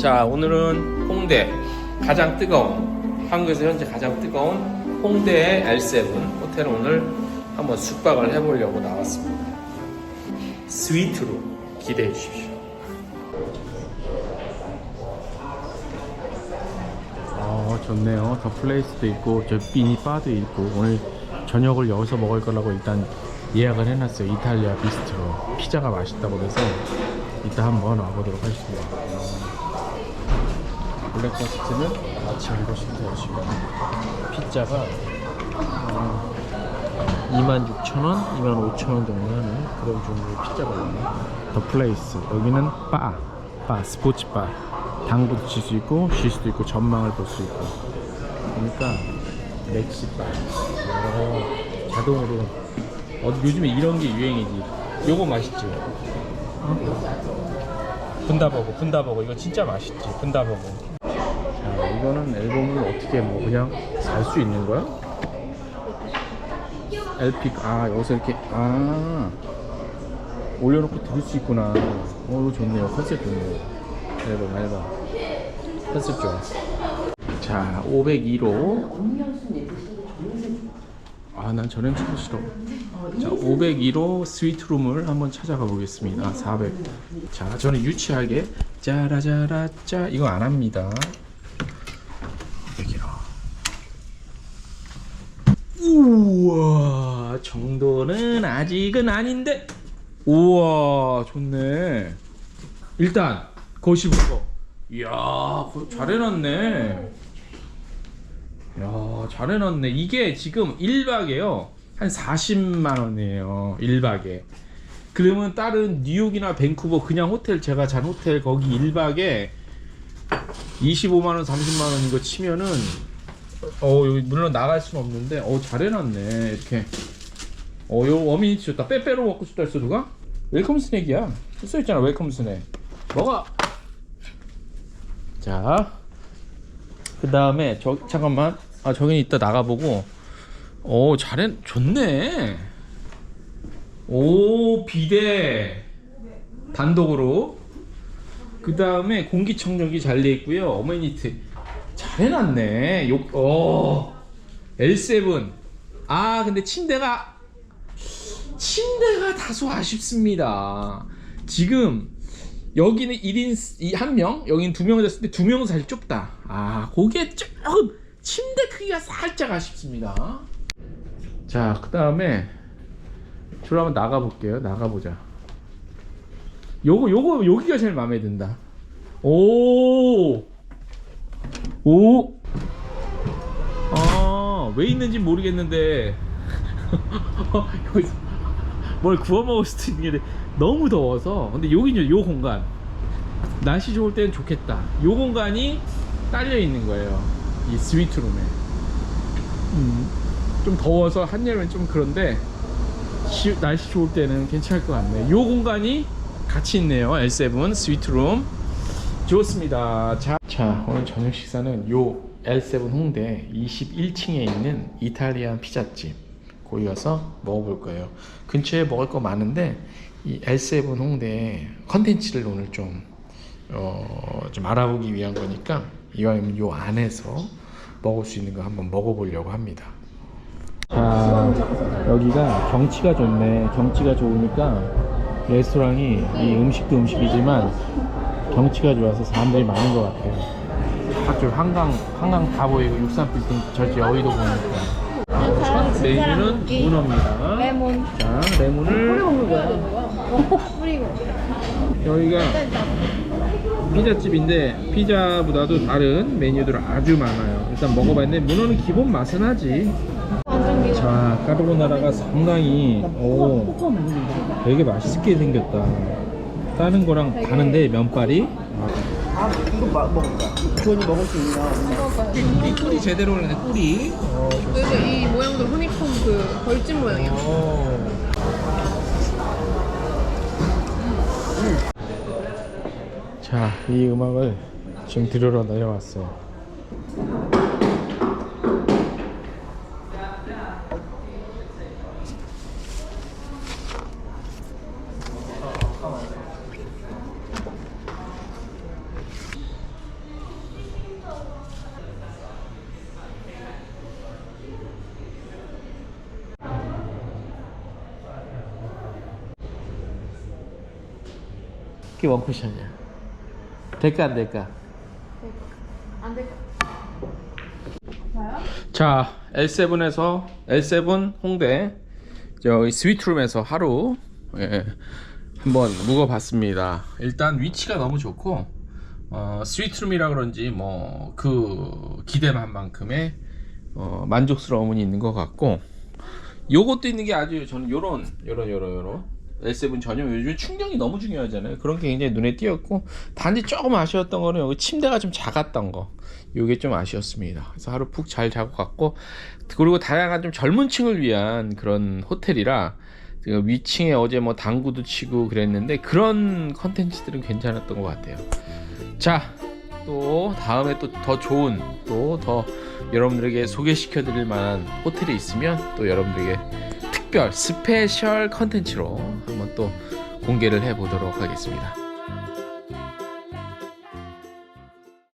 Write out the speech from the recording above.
자, 오늘은 홍대 가장 뜨거운 한국에서 현재 가장 뜨거운 홍대의 L7 호텔 오늘 한번 숙박을 해보려고 나왔습니다. 스위트로 기대해 주십시오. 어, 좋네요. 더 플레이스도 있고 저 미니 바도 있고 오늘 저녁을 여기서 먹을 거라고 일단 예약을 해놨어요. 이탈리아 비스트로 피자가 맛있다고 그래서 이따 한번 와보도록 하겠습니다. 블랙버스트는 아침 7시부터 10시간 피자가 어, 26,000원, 25,000원 정도 하는 그런 종류의 피자가 있네요. 더 플레이스 여기는 바, 바 스포츠 바. 당구도 칠 수 있고 쉴 수도 있고 전망을 볼 수 있고. 그러니까 맥시 바 어, 자동으로. 어, 요즘에 이런 게 유행이지. 요거 맛있지. 어? 분다버거 분다버거. 이거 진짜 맛있지 분다버거. 자 이거는 앨범을 어떻게 뭐 그냥 살 수 있는 거야? LP 아 여기서 이렇게 아 올려놓고 들을 수 있구나. 어 좋네요. 컨셉 좋네요. 앨범 앨범. 컨셉 좋아. 자 502로 아난 저렴 찾기 싫어. 자 502로 스위트룸을 한번 찾아가 보겠습니다. 400자 저는 유치하게 짜라짜라짜 이거 안 합니다 501호 우와 정도는 아직은 아닌데. 우와 좋네. 일단 거시부터. 이야 그거 잘 해놨네. 야잘 해놨네. 이게 지금 1박에요. 한 40만원이에요 1박에. 그러면 다른 뉴욕이나 밴쿠버 그냥 호텔 제가 잔 호텔 거기 1박에 25만원 30만원 이거 치면은 어 여기 물론 나갈 수는 없는데 어 잘해놨네 이렇게. 어요 어미니티 좋다. 빼빼로 먹고 싶다 했어 누가? 웰컴 스낵이야. 써있잖아 웰컴 스낵. 먹어! 자그 다음에 저 잠깐만. 아 저기는 이따 나가보고. 오 잘해 좋네. 오 비대. 단독으로. 그 다음에 공기청정기 잘 돼 있고요. 어메니티 잘 해놨네 욕, 어 L7 아 근데 침대가 침대가 다소 아쉽습니다 지금 여기는 1인 한 명, 여기는 두 명 됐을 때 두 명은 사실 좁다. 아, 그게 조금 침대 크기가 살짝 아쉽습니다. 자, 그 다음에 저로 한번 나가 볼게요. 나가 보자. 요거 요거 여기가 제일 마음에 든다. 오, 오, 아, 왜 있는지 모르겠는데. 여기서 뭘 구워 먹을 수도 있는데 너무 더워서. 근데 여기 이제 요 공간. 날씨 좋을 때는 좋겠다. 요 공간이 딸려 있는 거예요. 이 스위트룸에. 음, 좀 더워서 한여름엔 좀 그런데 시- 날씨 좋을 때는 괜찮을 것 같네 요. 공간이 같이 있네요. L7 스위트룸. 좋습니다. 자, 자 오늘 저녁 식사는 요 L7 홍대 21층에 있는 이탈리안 피자집 거기 가서 먹어볼 거예요. 근처에 먹을 거 많은데 이 L7 홍대 컨텐츠를 오늘 좀, 어, 좀 알아보기 위한 거니까 이왕이면 요 안에서 먹을 수 있는 거 한번 먹어보려고 합니다. 자, 여기가 경치가 좋네. 경치가 좋으니까 레스토랑이 이 음식도 음식이지만 경치가 좋아서 사람들이 많은 것 같아요. 저쪽 한강, 한강 다 보이고 63빌딩 저쪽 여의도 보니까. 첫 메뉴는 문어입니다. 레몬 자, 레몬을 먹는 거야 뿌리고 여기가 피자집인데 피자보다도 다른 메뉴들 아주 많아요. 일단 먹어봤는데 문어는 기본 맛은 하지. 자, 까르보나라가 상당히 오 되게 맛있게 생겼다. 다른 거랑 다른데 면발이 아, 이거 막 먹을까? 주원이 먹을 수 있나? 꿀이 꿀이 제대로 오네 꿀이. 어, 그래서 이 모양도 허니콤 그 벌집 모양이야 어. 자, 이 음악을 지금 들으러 내려왔어요. 그게 원쿠션이야. 될까 안 될까? 안될 거. 자, L7에서 L7 홍대 저기 스위트룸에서 하루 예, 한번 묵어봤습니다. 일단 위치가 너무 좋고 어, 스위트룸이라 그런지 뭐 그 기대한 만큼의 어, 만족스러움은 있는 것 같고 요것도 있는 게 아주 저는 요런 요런 요런 요런 L7 전용 요즘 충전이 너무 중요하잖아요. 그런 게 굉장히 눈에 띄었고 단지 조금 아쉬웠던 거는 여기 침대가 좀 작았던 거. 요게 좀 아쉬웠습니다. 그래서 하루 푹 잘 자고 갔고 그리고 다양한 좀 젊은 층을 위한 그런 호텔이라 그 위층에 어제 뭐 당구도 치고 그랬는데 그런 컨텐츠들은 괜찮았던 것 같아요. 자, 또 다음에 또 더 좋은 또 더 여러분들에게 소개시켜 드릴 만한 호텔이 있으면 또 여러분들에게 특별 스페셜 컨텐츠로 한번 또 공개를 해 보도록 하겠습니다.